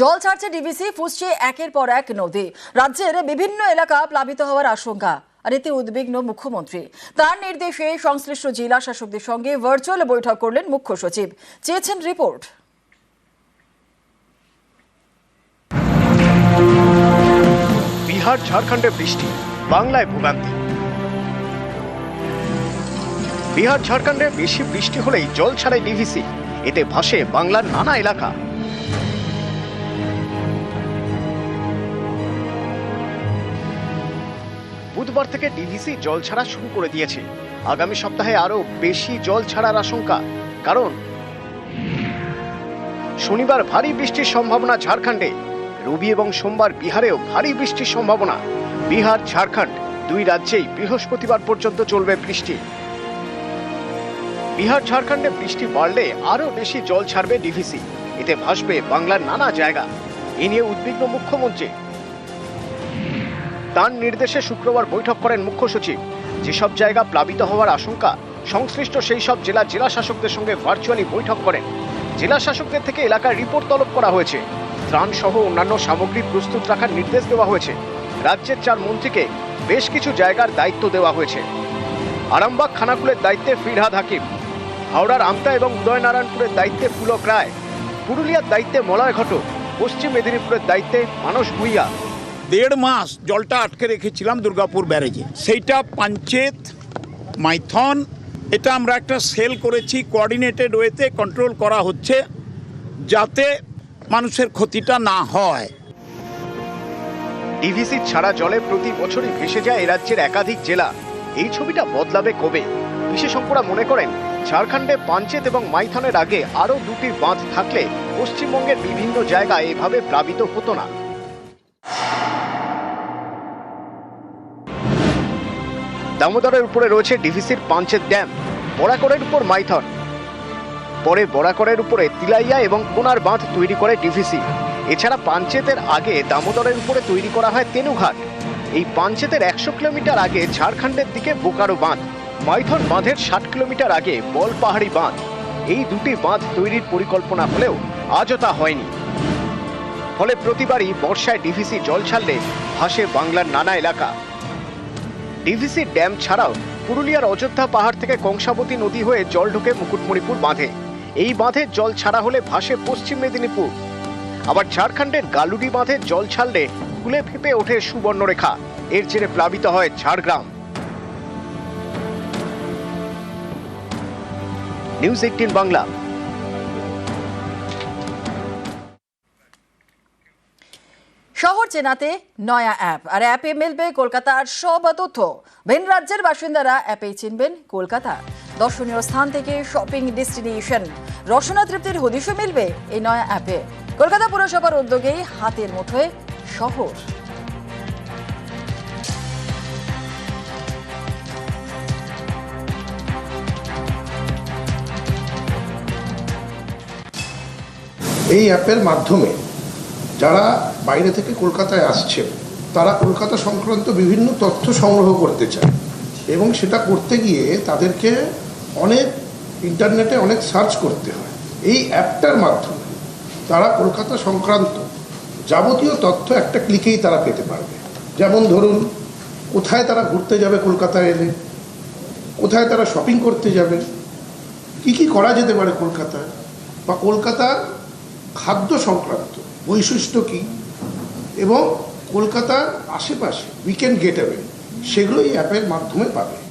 জল ছাড়ছে ডিভিসি ফুসছে একের পর এক নদী। রাজ্যের বিভিন্ন এলাকা প্লাবিত হওয়ার আশঙ্কা। আর এতে উদ্বিগ্ন মুখ্যমন্ত্রী। তার নির্দেশে সংশ্লিষ্ট জেলা শাসকদের সঙ্গে ভার্চুয়াল বৈঠক করলেন মুখ্য সচিব। চেয়েছেন রিপোর্ট বিহার, ঝাড়খণ্ডে বৃষ্টি, বাংলায় ভোগান্তি। বিহার, ঝাড়খণ্ডে বেশি বৃষ্টি হলেই জল ছাড়াই ডিভিসি এতে ভাসে বাংলার নানা এলাকা। বুধবার থেকে ডিভিসি জল ছাড়া শুরু করে দিয়েছে। আগামী সপ্তাহে আরও বেশি জল ছাড়ার আশঙ্কা। কারণ, শনিবার ভারী বৃষ্টির সম্ভাবনা ঝাড়খণ্ডে। রবি এবং সোমবার বিহারেও ভারী বৃষ্টির সম্ভাবনা। বিহার, ঝাড়খণ্ড দুই রাজ্যেই বৃহস্পতিবার পর্যন্ত চলবে বৃষ্টি। বিহার, ঝাড়খণ্ডে বৃষ্টি বাড়লে আরও বেশি জল ছাড়বে ডিভিসি। এতে ভাসবে বাংলার নানা জায়গা। এ নিয়ে উদ্বিগ্ন মুখ্যমন্ত্রী তার নির্দেশে শুক্রবার বৈঠক করেন মুখ্য সচিব। যেসব জায়গা প্লাবিত হওয়ার আশঙ্কা, সংশ্লিষ্ট সেই সব জেলা জেলা শাসকদের সঙ্গে ভার্চুয়ালি বৈঠক করেন। জেলা শাসকদের থেকে এলাকার রিপোর্ট তলব করা হয়েছে। ত্রাণ সহ অন্যান্য সামগ্রী প্রস্তুত রাখার নির্দেশ দেওয়া হয়েছে। রাজ্যের চার মন্ত্রীকে বেশ কিছু জায়গার দায়িত্ব দেওয়া হয়েছে। আরামবাগ খানাকুলের দায়িত্বে ফিরহাদ হাকিম। হাওড়ার আমতা এবং উদয়নারায়ণপুরের দায়িত্বে পুলক রায়। পুরুলিয়ার দায়িত্বে মলয় ঘটক। পশ্চিম মেদিনীপুরের দায়িত্বে মানস ভুইয়া। দেড় মাস জলটা আটকে রেখেছিলাম দুর্গাপুর ব্যারেজে। সেইটা পাঞ্চেত, মাইথন, এটা আমরা একটা সেল করেছি কোঅর্ডিনেটেড ওয়েতে কন্ট্রোল করা হচ্ছে, যাতে মানুষের ক্ষতিটা না হয়। ডিভিসি ছাড়া জলে প্রতি বছরই ভেসে যায় এ রাজ্যের একাধিক জেলা। এই ছবিটা বদলাবে কবে? বিশেষজ্ঞরা মনে করেন, ঝাড়খণ্ডে পাঞ্চেত এবং মাইথনের আগে আরও দুটি বাঁধ থাকলে পশ্চিমবঙ্গের বিভিন্ন জায়গায় এভাবে প্লাবিত হতো না। দামোদরের উপরে রয়েছে ডিভিসির পাঞ্চেত ড্যাম, বরাকরের উপর মাইথন। পরে বরাকরের উপরে তিলাইয়া এবং কোনার বাঁধ তৈরি করে ডিভিসি। এছাড়া পাঞ্চেতের আগে দামোদরের উপরে তৈরি করা হয় তেনুঘাট। এই পাঞ্চেতের একশো কিলোমিটার আগে ঝাড়খণ্ডের দিকে বোকারো বাঁধ, মাইথন বাঁধের ষাট কিলোমিটার আগে বল পাহাড়ি বাঁধ। এই দুটি বাঁধ তৈরির পরিকল্পনা হলেও আজও তা হয়নি। ফলে প্রতিবারই বর্ষায় ডিভিসি জল ছাড়লে ভাসে বাংলার নানা এলাকা। ডিভিসি ড্যাম ছাড়াও পুরুলিয়ার অযোধ্যা পাহাড় থেকে কংসাবতী নদী হয়ে জল ঢুকে মুকুটমণিপুর বাঁধে। এই বাঁধের জল ছাড়া হলে ভাসে পশ্চিম মেদিনীপুর। আবার ঝাড়খণ্ডের গালুডি বাঁধের জল ছাড়লে ফুলে ফেপে ওঠে সুবর্ণরেখা। এর জেরে প্লাবিত হয় ঝাড়গ্রাম। News eighteen Bangla. শহর চেনাতে নয়া অ্যাপ। আর অ্যাপে মিলবে কলকাতার সব তথ্য। ভিন রাজ্যের বাসিন্দারা অ্যাপেই চিনবেন কলকাতা। দর্শনীয় স্থান থেকে শপিং ডেস্টিনেশন রসনা তৃপ্তির হদিশও মিলবে এই নয়া অ্যাপে। কলকাতা পুরসভার উদ্যোগেই হাতের মুঠোয় শহর। এই অ্যাপের মাধ্যমে যারা বাইরে থেকে কলকাতায় আসছেন, তারা কলকাতা সংক্রান্ত বিভিন্ন তথ্য সংগ্রহ করতে চায় এবং সেটা করতে গিয়ে তাদেরকে অনেক ইন্টারনেটে অনেক সার্চ করতে হয়। এই অ্যাপটার মাধ্যমে তারা কলকাতা সংক্রান্ত যাবতীয় তথ্য একটা ক্লিকেই তারা পেতে পারবে। যেমন ধরুন, কোথায় তারা ঘুরতে যাবে কলকাতায় এলে? কোথায় তারা শপিং করতে যাবে? কি কি করা যেতে পারে কলকাতায়? বা কলকাতার খাদ্য সংক্রান্ত বৈশিষ্ট্য কী? এবং কলকাতার আশেপাশে উইকেন্ড গেটওয়ে সেগুলো এই অ্যাপের মাধ্যমে পাবে।